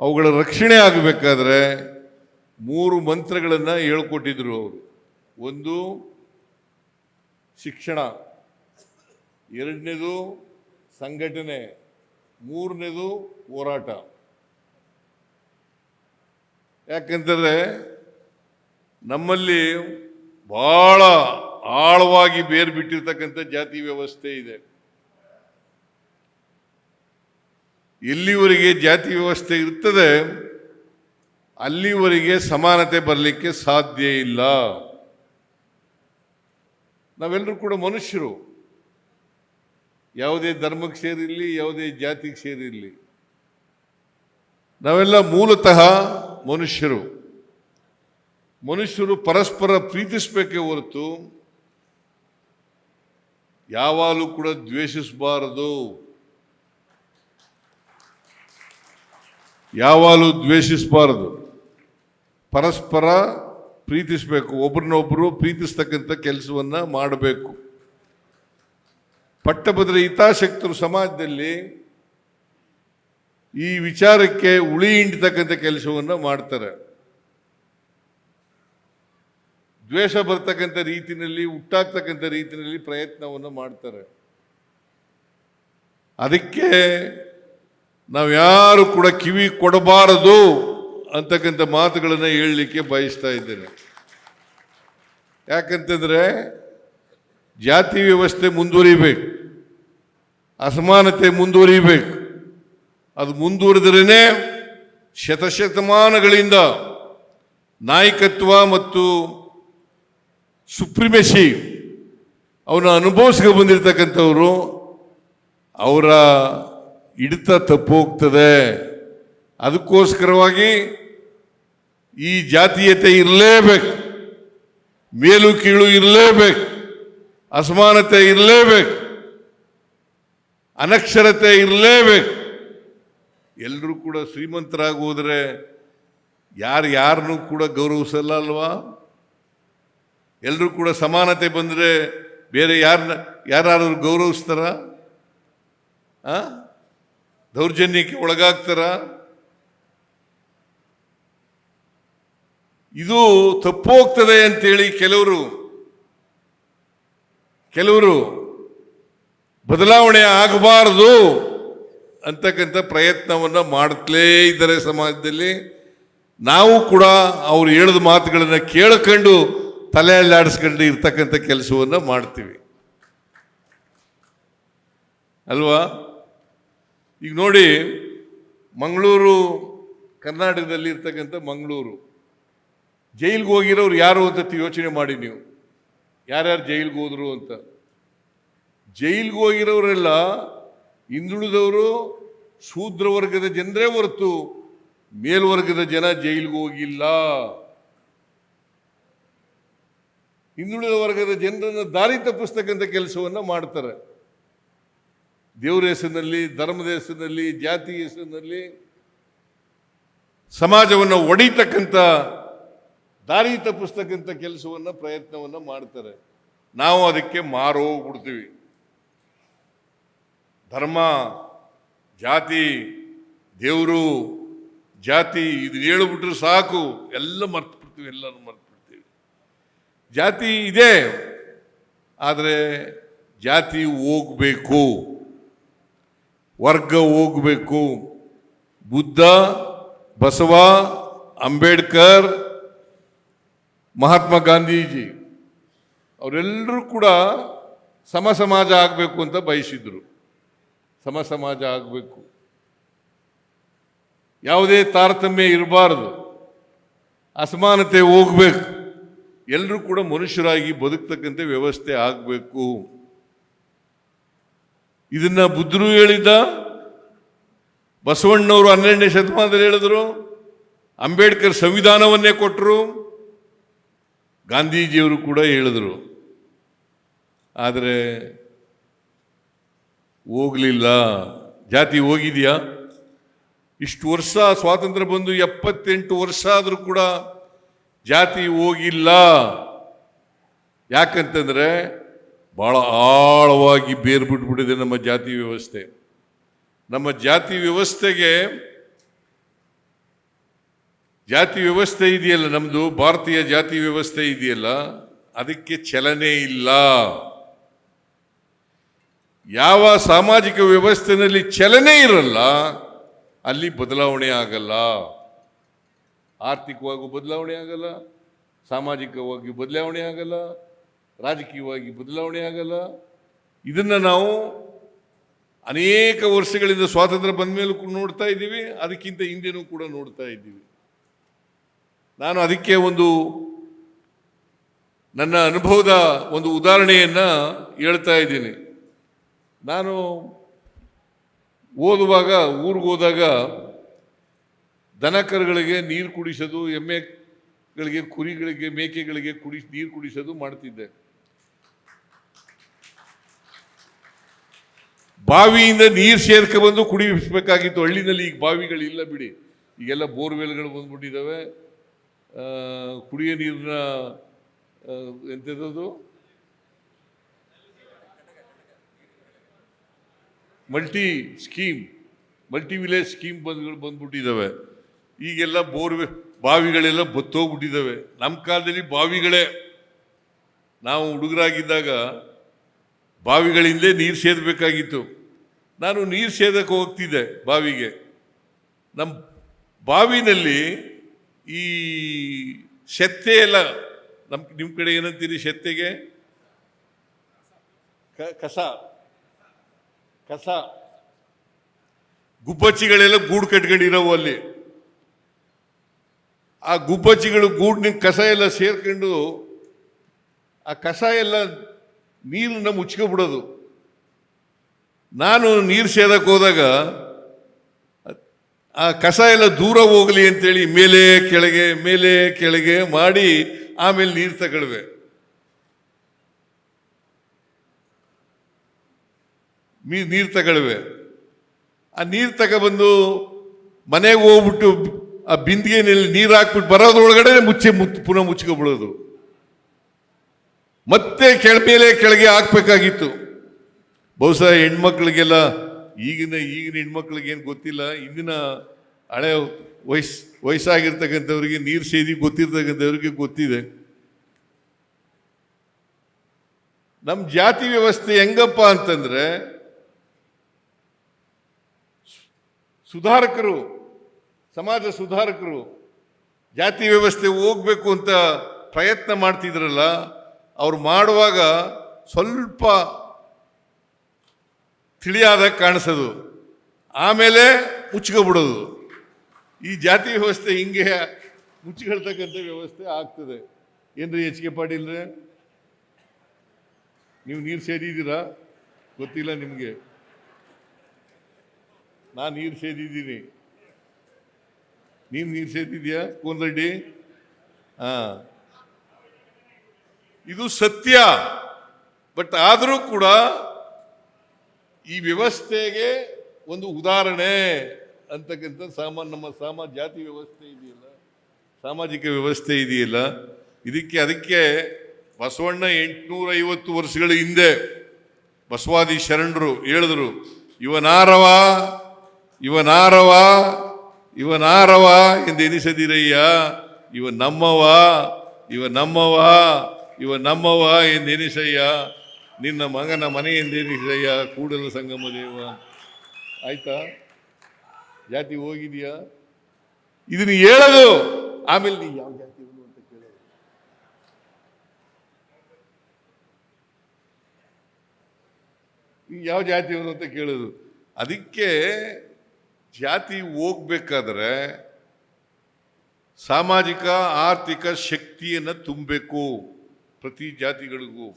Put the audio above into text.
ಅವುಗಳ ರಕ್ಷಣೆ ಆಗಬೇಕಾದ್ರೆ ಮೂರು ಮಂತ್ರಗಳನ್ನು ಹೇಳ್ಕೊಟ್ಟಿದ್ರು ಅವರು. ಒಂದು, ಶಿಕ್ಷಣ. ಎರಡನೇದು, ಸಂಘಟನೆ. ಮೂರನೇದು, ಹೋರಾಟ. ಯಾಕೆಂದರೆ ನಮ್ಮಲ್ಲಿ ಭಾಳ ಆಳವಾಗಿ ಬೇರು ಬಿಟ್ಟಿರ್ತಕ್ಕಂಥ ಜಾತಿ ವ್ಯವಸ್ಥೆ ಇದೆ. ಎಲ್ಲಿವರೆಗೆ ಜಾತಿ ವ್ಯವಸ್ಥೆ ಇರ್ತದೆ, ಅಲ್ಲಿವರೆಗೆ ಸಮಾನತೆ ಬರಲಿಕ್ಕೆ ಸಾಧ್ಯ ಇಲ್ಲ. ನಾವೆಲ್ಲರೂ ಕೂಡ ಮನುಷ್ಯರು. ಯಾವುದೇ ಧರ್ಮಕ್ಕೆ ಸೇರಿರಲಿ, ಯಾವುದೇ ಜಾತಿಗೆ ಸೇರಿರಲಿ. ನಾವೆಲ್ಲ ಮೂಲತಃ ಮನುಷ್ಯರು. ಮನುಷ್ಯರು ಪರಸ್ಪರ ಪ್ರೀತಿಸಬೇಕೇ ಹೊರತು ಯಾವಾಗಲೂ ಕೂಡ ದ್ವೇಷಿಸಬಾರದು. ಯಾವಾಗಲೂ ದ್ವೇಷಿಸಬಾರದು. ಪರಸ್ಪರ ಪ್ರೀತಿಸಬೇಕು ಒಬ್ರನ್ನೊಬ್ಬರು ಪ್ರೀತಿಸ್ತಕ್ಕಂಥ ಕೆಲಸವನ್ನ ಮಾಡಬೇಕು. ಪಟ್ಟಭದ್ರ ಹಿತಾಸಕ್ತರು ಸಮಾಜದಲ್ಲಿ ಈ ವಿಚಾರಕ್ಕೆ ಉಳಿ ಹಿಂಡ್ತಕ್ಕಂಥ ಕೆಲಸವನ್ನು ಮಾಡ್ತಾರೆ. ದ್ವೇಷ ಬರ್ತಕ್ಕಂಥ ರೀತಿಯಲ್ಲಿ ಹುಟ್ಟಾಗ್ತಕ್ಕಂಥ ರೀತಿಯಲ್ಲಿ ಪ್ರಯತ್ನವನ್ನು ಮಾಡ್ತಾರೆ. ಅದಕ್ಕೆ ನಾವು ಯಾರು ಕೂಡ ಕಿವಿ ಕೊಡಬಾರದು ಅಂತಕ್ಕಂಥ ಮಾತುಗಳನ್ನು ಹೇಳಲಿಕ್ಕೆ ಬಯಸ್ತಾ ಇದ್ದೇನೆ. ಯಾಕಂತಂದ್ರೆ ಜಾತಿ ವ್ಯವಸ್ಥೆ ಮುಂದುವರಿಬೇಕು, ಅಸಮಾನತೆ ಮುಂದುವರಿಬೇಕು. ಅದು ಮುಂದುವರೆದ್ರೇ ಶತಶತಮಾನಗಳಿಂದ ನಾಯಕತ್ವ ಮತ್ತು ಸುಪ್ರಿಮೆಸಿ ಅವನ ಅನುಭವಿಸ್ಕೊ ಬಂದಿರತಕ್ಕಂಥವರು ಅವರ ಹಿಡಿತ ತಪ್ಪೋಗ್ತದೆ. ಅದಕ್ಕೋಸ್ಕರವಾಗಿ ಈ ಜಾತೀಯತೆ ಇರಲೇಬೇಕು. ಮೇಲು ಕೀಳು ಇರಲೇಬೇಕು. ಅಸಮಾನತೆ ಇರಲೇಬೇಕು. ಅನಕ್ಷರತೆ ಇರಲೇಬೇಕು. ಎಲ್ಲರೂ ಕೂಡ ಶ್ರೀಮಂತರಾಗಿ ಹೋದರೆ ಯಾರು ಯಾರನ್ನೂ ಕೂಡ ಗೌರವಿಸಲ್ಲ ಅಲ್ವಾ? ಎಲ್ಲರೂ ಕೂಡ ಸಮಾನತೆ ಬಂದರೆ ಬೇರೆ ಯಾರನ್ನ ಯಾರಾದ್ರೂ ಗೌರವಿಸ್ತಾರ? ಆ? ದೌರ್ಜನ್ಯಕ್ಕೆ ಒಳಗಾಗ್ತಾರ? ಇದು ತಪ್ಪೋಗ್ತದೆ ಅಂತೇಳಿ ಕೆಲವರು ಕೆಲವರು ಬದಲಾವಣೆ ಆಗಬಾರದು ಅಂತಕ್ಕಂಥ ಪ್ರಯತ್ನವನ್ನು ಮಾಡ್ತಲೇ ಇದ್ದಾರೆ ಸಮಾಜದಲ್ಲಿ. ನಾವು ಕೂಡ ಅವ್ರು ಹೇಳಿದ ಮಾತುಗಳನ್ನು ಕೇಳ್ಕೊಂಡು ತಲೆ ಆಡಿಸ್ಕೊಂಡು ಇರ್ತಕ್ಕಂಥ ಕೆಲಸವನ್ನು ಮಾಡ್ತೀವಿ. ಅಲ್ವಾ? ಈಗ ನೋಡಿ, ಮಂಗಳೂರು, ಕರ್ನಾಟಕದಲ್ಲಿ ಇರ್ತಕ್ಕಂಥ ಮಂಗಳೂರು. ಜೈಲಿಗೆ ಹೋಗಿರೋರು ಯಾರು ಅಂತ ಯೋಚನೆ ಮಾಡಿ ನೀವು. ಯಾರ್ಯಾರು ಜೈಲಿಗೆ ಹೋದ್ರು ಅಂತ. ಜೈಲಿಗೆ ಹೋಗಿರೋರೆಲ್ಲ ಹಿಂದುಳಿದವರು ಶೂದ್ರ ವರ್ಗದ ಜನರೇ ಹೊರತು ಮೇಲ್ವರ್ಗದ ಜನ ಜೈಲಿಗೆ ಹೋಗಿಲ್ಲ. ಹಿಂದುಳಿದ ವರ್ಗದ ಜನರನ್ನು ದಾರಿ ತಪ್ಪಿಸ್ತಕ್ಕಂಥ ಕೆಲಸವನ್ನು ಮಾಡ್ತಾರೆ. ದೇವರ ಹೆಸರಿನಲ್ಲಿ, ಧರ್ಮದ ಹೆಸರಿನಲ್ಲಿ, ಜಾತಿ ಹೆಸರಿನಲ್ಲಿ ಸಮಾಜವನ್ನು ಒಡಿತಕ್ಕಂಥ ದಾರಿ ತಪ್ಪಿಸ್ತಕ್ಕಂಥ ಕೆಲಸವನ್ನು, ಪ್ರಯತ್ನವನ್ನು ಮಾಡ್ತಾರೆ. ನಾವು ಅದಕ್ಕೆ ಮಾರೋಗ್ಬಿಡ್ತೀವಿ ಧರ್ಮ, ಜಾತಿ, ದೇವರು, ಜಾತಿ, ಇದು ಹೇಳ್ಬಿಟ್ರೆ ಸಾಕು. ಎಲ್ಲ ಮರ್ತ್ಬಿಡ್ತೀವಿ ಎಲ್ಲರೂ ಮರ್ತ್ಬಿಡ್ತೀವಿ. ಜಾತಿ ಇದೆ, ಆದರೆ ಜಾತಿ ಹೋಗ್ಬೇಕು. ವರ್ಗ ಹೋಗಬೇಕು. ಬುದ್ಧ, ಬಸವ, ಅಂಬೇಡ್ಕರ್, ಮಹಾತ್ಮ ಗಾಂಧೀಜಿ, ಅವರೆಲ್ಲರೂ ಕೂಡ ಸಮ ಸಮಾಜ ಆಗಬೇಕು ಅಂತ ಬಯಸಿದ್ರು. ಸಮ ಸಮಾಜ ಆಗಬೇಕು. ಯಾವುದೇ ತಾರತಮ್ಯ ಇರಬಾರದು. ಅಸಮಾನತೆ ಹೋಗ್ಬೇಕು. ಎಲ್ಲರೂ ಕೂಡ ಮನುಷ್ಯರಾಗಿ ಬದುಕ್ತಕ್ಕಂಥ ವ್ಯವಸ್ಥೆ ಆಗಬೇಕು. ಇದನ್ನ ಬುದ್ಧರು ಹೇಳಿದ್ದ? ಬಸವಣ್ಣವರು ಹನ್ನೆರಡನೇ ಶತಮಾನದಲ್ಲಿ ಹೇಳಿದ್ರು. ಅಂಬೇಡ್ಕರ್ ಸಂವಿಧಾನವನ್ನೇ ಕೊಟ್ಟರು ಗಾಂಧೀಜಿಯವರು ಕೂಡ ಹೇಳಿದ್ರು. ಆದರೆ ಹೋಗಲಿಲ್ಲ. ಜಾತಿ ಹೋಗಿದೆಯಾ? ಇಷ್ಟು ವರ್ಷ ಸ್ವಾತಂತ್ರ್ಯ ಬಂದು ಎಪ್ಪತ್ತೆಂಟು ವರ್ಷ ಆದರೂ ಕೂಡ ಜಾತಿ ಹೋಗಿಲ್ಲ. ಯಾಕಂತಂದ್ರೆ ಬಹಳ ಆಳವಾಗಿ ಬೇರು ಬಿಟ್ಬಿಟ್ಟಿದೆ ನಮ್ಮ ಜಾತಿ ವ್ಯವಸ್ಥೆ. ನಮ್ಮ ಜಾತಿ ವ್ಯವಸ್ಥೆಗೆ ಜಾತಿ ವ್ಯವಸ್ಥೆ ಇದೆಯಲ್ಲ ನಮ್ಮದು ಭಾರತೀಯ ಜಾತಿ ವ್ಯವಸ್ಥೆ ಇದೆಯಲ್ಲ, ಅದಕ್ಕೆ ಚಲನೆ ಇಲ್ಲ. ಯಾವ ಸಾಮಾಜಿಕ ವ್ಯವಸ್ಥೆಯಲ್ಲಿ ಚಲನೆ ಇರಲ್ಲ, ಅಲ್ಲಿ ಬದಲಾವಣೆ ಆಗಲ್ಲ. ಆರ್ಥಿಕವಾಗಿ ಬದಲಾವಣೆ ಆಗಲ್ಲ, ಸಾಮಾಜಿಕವಾಗಿ ಬದಲಾವಣೆ ಆಗಲ್ಲ. ರಾಜಕೀಯವಾಗಿ ಬದಲಾವಣೆ ಆಗಲ್ಲ. ಇದನ್ನು ನಾವು ಅನೇಕ ವರ್ಷಗಳಿಂದ ಸ್ವಾತಂತ್ರ್ಯ ಬಂದ ಮೇಲೂ ಕೂಡ ನೋಡ್ತಾ ಇದ್ದೀವಿ, ಅದಕ್ಕಿಂತ ಹಿಂದೆನೂ ಕೂಡ ನೋಡ್ತಾ ಇದ್ದೀವಿ. ನಾನು ಅದಕ್ಕೆ ಒಂದು ನನ್ನ ಅನುಭವದ ಒಂದು ಉದಾಹರಣೆಯನ್ನು ಹೇಳ್ತಾ ಇದ್ದೀನಿ. ನಾನು ಓದುವಾಗ, ಊರಿಗೆ ಹೋದಾಗ ದನಕರುಗಳಿಗೆ ನೀರು ಕುಡಿಸೋದು ಎಮ್ಮೆಗಳಿಗೆ ಕುರಿಗಳಿಗೆ, ಮೇಕೆಗಳಿಗೆ ಕುಡಿ, ನೀರು ಕುಡಿಸೋದು ಮಾಡ್ತಿದ್ದೆ. ಬಾವಿಯಿಂದ ನೀರು ಸೇರ್ಕ ಬಂದು ಕುಡಿಸಬೇಕಾಗಿತ್ತು ಹಳ್ಳಿನಲ್ಲಿ ಈಗ ಬಾವಿಗಳಿಲ್ಲ ಬಿಡಿ. ಈಗೆಲ್ಲ ಬೋರ್ವೆಲ್ಗಳು ಬಂದ್ಬಿಟ್ಟಿದ್ದಾವೆ ಕುಡಿಯೋ ನೀರಿನ ಎಂಥದ್ದು multi scheme, multi village scheme ಬಂದ್ಗಳು ಬಂದ್ಬಿಟ್ಟಿದ್ದಾವೆ ಈಗೆಲ್ಲ ಬೋರ್ವೆ, ಬಾವಿಗಳೆಲ್ಲ ಬತ್ತೋಗ್ಬಿಟ್ಟಿದ್ದಾವೆ ನಮ್ಮ ಕಾಲದಲ್ಲಿ ಬಾವಿಗಳೇ. ನಾವು ಹುಡುಗರಾಗಿದ್ದಾಗ ಬಾವಿಗಳಿಂದಲೇ ನೀರು ಸೇದಬೇಕಾಗಿತ್ತು. ನಾನು ನೀರು ಸೇದಕ್ಕೆ ಹೋಗ್ತಿದ್ದೆ ಬಾವಿಗೆ. ನಮ್ಮ ಬಾವಿನಲ್ಲಿ ಈ ಶೆತ್ತೆ ಎಲ್ಲ ನಮ್ಮ ನಿಮ್ಮ ಕಡೆ ಏನಂತೀರಿ ಶೆತ್ತೆಗೆ? ಕಸ. ಕಸ. ಗುಬ್ಬಚ್ಚಿಗಳೆಲ್ಲ ಗೂಡು ಕಟ್ಕೊಂಡಿರೋವು ಅಲ್ಲಿ. ಆ ಗುಬ್ಬಚ್ಚಿಗಳು ಗೂಡಿನ ಕಸ ಎಲ್ಲ ಸೇರ್ಕೊಂಡು ಆ ಕಸ ಎಲ್ಲ ನೀರನ್ನ ಮುಚ್ಕೊಬಿಡೋದು ನಾನು ನೀರು ಸೇದಕ್ಕೆ ಹೋದಾಗ ಆ ಕಸ ಎಲ್ಲ ದೂರ ಹೋಗಲಿ ಅಂತೇಳಿ ಮೇಲೆ ಕೆಳಗೆ ಮೇಲೆ ಕೆಳಗೆ ಮಾಡಿ ಆಮೇಲೆ ನೀರು ತಗೊಳ್ವೆ. ನೀರು ತಗೊಳ್ವೆ. ಆ ನೀರು ತಗೊಬಂದು ಮನೆಗೆ ಹೋಗ್ಬಿಟ್ಟು ಆ ಬಿಂದಿಗೆನಲ್ಲಿ ನೀರು ಹಾಕ್ಬಿಟ್ಟು ಬರೋದ್ರೊಳಗಡೆ ಮುಚ್ಚಿ ಮುತ್, ಪುನಃ ಮುಚ್ಕೊಬಿಡೋದು ಮತ್ತೆ ಕೆಳಮೇಲೆ ಕೆಳಗೆ ಹಾಕ್ಬೇಕಾಗಿತ್ತು. ಬಹುಶಃ ಹೆಣ್ಮಕ್ಳಿಗೆಲ್ಲ ಈಗಿನ ಈಗಿನ ಹೆಣ್ಮಕ್ಳಿಗೆ ಏನು ಗೊತ್ತಿಲ್ಲ, ಇಂದಿನ ಹಳೆ ವಯಸ್ಸು ವಯಸ್ಸಾಗಿರ್ತಕ್ಕಂಥವ್ರಿಗೆ ನೀರು ಸೇದಿ ಗೊತ್ತಿರ್ತಕ್ಕಂಥವ್ರಿಗೆ ಗೊತ್ತಿದೆ. ನಮ್ಮ ಜಾತಿ ವ್ಯವಸ್ಥೆ ಹೆಂಗಪ್ಪ ಅಂತಂದರೆ, ಸುಧಾರಕರು, ಸಮಾಜ ಸುಧಾರಕರು ಜಾತಿ ವ್ಯವಸ್ಥೆ ಹೋಗ್ಬೇಕು ಅಂತ ಪ್ರಯತ್ನ ಮಾಡ್ತಿದ್ರಲ್ಲ ಅವ್ರು ಮಾಡುವಾಗ ಸ್ವಲ್ಪ ತಿಳಿಯಾದ ಕಾಣಿಸೋದು. ಆಮೇಲೆ ಮುಚ್ಕೊಬಿಡೋದು ಈ ಜಾತಿ ವ್ಯವಸ್ಥೆ ಹಿಂಗೆ ಮುಚ್ಚಿಕೊಳ್ತಕ್ಕಂಥ ವ್ಯವಸ್ಥೆ ಆಗ್ತದೆ. ಏನ್ರಿ ಎಚ್ ಕೆ ನೀವು ನೀರು ಸೇದಿದ್ದೀರಾ? ಗೊತ್ತಿಲ್ಲ ನಿಮಗೆ. ನಾನು ನೀರು ಸೇದಿದ್ದೀನಿ. ನೀವು ನೀರು ಸೇದಿದ್ಯಾ ಕೋನ್ ರೆಡ್ಡಿ? ಹಾ. ಇದು ಸತ್ಯ. ಬಟ್ ಆದರೂ ಕೂಡ ಈ ವ್ಯವಸ್ಥೆಗೆ ಒಂದು ಉದಾಹರಣೆ ಅಂತಕ್ಕಂಥ ಸಾಮಾನ್ಯ ನಮ್ಮ ಸಾಮ, ಜಾತಿ ವ್ಯವಸ್ಥೆ ಇದೆಯಲ್ಲ? ಸಾಮಾಜಿಕ ವ್ಯವಸ್ಥೆ ಇದೆಯಲ್ಲ? ಇದಕ್ಕೆ, ಅದಕ್ಕೆ ಬಸವಣ್ಣ ಎಂಟುನೂರ ಐವತ್ತು ವರ್ಷಗಳ ಹಿಂದೆ ಬಸವಾದಿ ಶರಣರು ಹೇಳಿದ್ರು, ಇವನಾರವ ಇವನಾರವ ಇವನಾರವ ಎಂದು ಎನಿಸದಿರಯ್ಯ. ಇವ ನಮ್ಮವ ಇವ ನಮ್ಮವ ಇವ ನಮ್ಮವ ಎಂದೆನಿಸಯ್ಯ ನಿನ್ನ ಮಗನ ಮನೆ ಎಂದೆನಿಸಯ್ಯ ಕೂಡಲ ಸಂಗಮ ದೇವ. ಆಯ್ತಾ? ಜಾತಿ ಹೋಗಿದೆಯಾ? ಇದನ್ನು ಹೇಳೋದು ಆಮೇಲೆ ನೀ ಯಾವ ಜಾತಿ ಅಂತ ಕೇಳೋದು ನೀ ಯಾವ ಜಾತಿಯವನು ಅಂತ ಕೇಳೋದು. ಅದಕ್ಕೆ ಜಾತಿ ಹೋಗ್ಬೇಕಾದ್ರೆ ಸಾಮಾಜಿಕ, ಆರ್ಥಿಕ ಶಕ್ತಿಯನ್ನು ತುಂಬಬೇಕು. ಪ್ರತಿ ಜಾತಿಗಳಿಗೂ